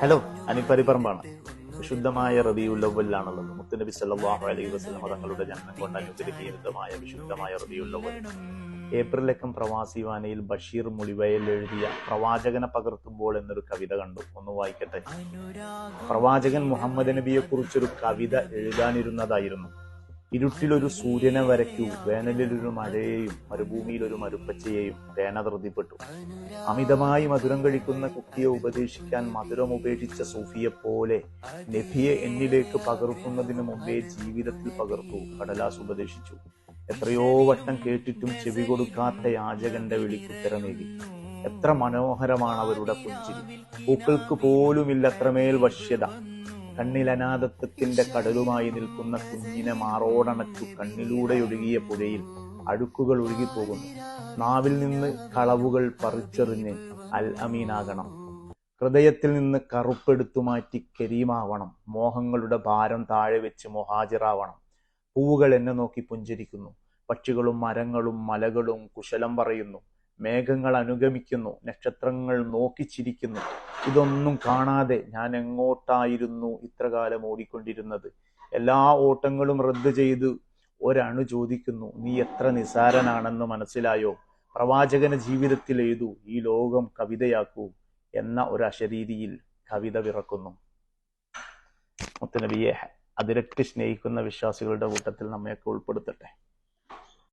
Hello അനിപ്പരിപ്പറമ്പാണ്. വിശുദ്ധമായ റബിയുല്ലവലിലാണുള്ളത് മുത്തുനബി സല്ലല്ലാഹു അലൈഹി വസല്ലം തങ്ങളുടെ ജന്മം കൊണ്ട് അനുഗ്രഹീതമായ വിശുദ്ധമായ റബിയുല്ലവൽ ഏപ്രിലക്കം പ്രവാസി വാനയിൽ ബഷീർ മുളിവയൽ എഴുതിയ പ്രവാചകനെ പകർത്തുമ്പോൾ എന്നൊരു കവിത കണ്ടു. ഒന്ന് വായിക്കട്ടെ. പ്രവാചകൻ മുഹമ്മദ് നബിയെ കുറിച്ചൊരു കവിത എഴുതാനിരുന്നതായിരുന്നു. ഇരുട്ടിലൊരു സൂര്യനെ വരയ്ക്കൂ. വേനലിലൊരു മഴയെയും മരുഭൂമിയിലൊരു മരുപ്പച്ചയെയും തേന ധൃതിപ്പെട്ടു അമിതമായി മധുരം കഴിക്കുന്ന കുട്ടിയെ ഉപദേശിക്കാൻ മധുരം ഉപേക്ഷിച്ച സൂഫിയെ പോലെ നബിയെ എന്നിലേക്ക് പകർത്തുന്നതിന് മുമ്പേ ജീവിതത്തിൽ പകർത്തു. കടലാസ് ഉപദേശിച്ചു. എത്രയോ വട്ടം കേട്ടിട്ടും ചെവി കൊടുക്കാത്ത യാചകന്റെ വിളിക്കുത്തരമേകി എത്ര മനോഹരമാണ് അവരുടെ പുഞ്ചിരി. പൂക്കൾക്ക് പോലുമില്ലത്രമേൽ വശ്യത. കണ്ണിൽ അനാഥത്വത്തിന്റെ കടലുമായി നിൽക്കുന്ന കുഞ്ഞിനെ മാറോടണച്ചു കണ്ണിലൂടെ ഒഴുകിയ പുഴയിൽ അഴുക്കുകൾ ഒഴുകിപ്പോകുന്നു. നാവിൽ നിന്ന് കളവുകൾ പറിച്ചെറിഞ്ഞ് അൽ അമീനാകണം. ഹൃദയത്തിൽ നിന്ന് കറുപ്പെടുത്തു മാറ്റി കരീമാവണം. മോഹങ്ങളുടെ ഭാരം താഴെ വെച്ച് മൊഹാജിറാവണം. പൂവുകൾ എന്നെ നോക്കി പുഞ്ചിരിക്കുന്നു. പക്ഷികളും മരങ്ങളും മലകളും കുശലം പറയുന്നു. മേഘങ്ങൾ അനുഗമിക്കുന്നു നക്ഷത്രങ്ങൾ നോക്കിച്ചിരിക്കുന്നു. ഇതൊന്നും കാണാതെ ഞാൻ എങ്ങോട്ടായിരുന്നു ഇത്രകാലം ഓടിക്കൊണ്ടിരുന്നത്? എല്ലാ ഓട്ടങ്ങളും റദ്ദ് ചെയ്ത് ഒരണു ചോദിക്കുന്നു നീ എത്ര നിസാരനാണെന്ന് മനസ്സിലായോ? പ്രവാചകന ജീവിതത്തിൽ എഴുതു ഈ ലോകം കവിതയാക്കൂ എന്ന ഒരു അശരീതിയിൽ കവിത വിറക്കുന്നു. മുത്തനബിയെ അതിരക്ക് സ്നേഹിക്കുന്ന വിശ്വാസികളുടെ കൂട്ടത്തിൽ നമ്മയൊക്കെ ഉൾപ്പെടുത്തട്ടെ.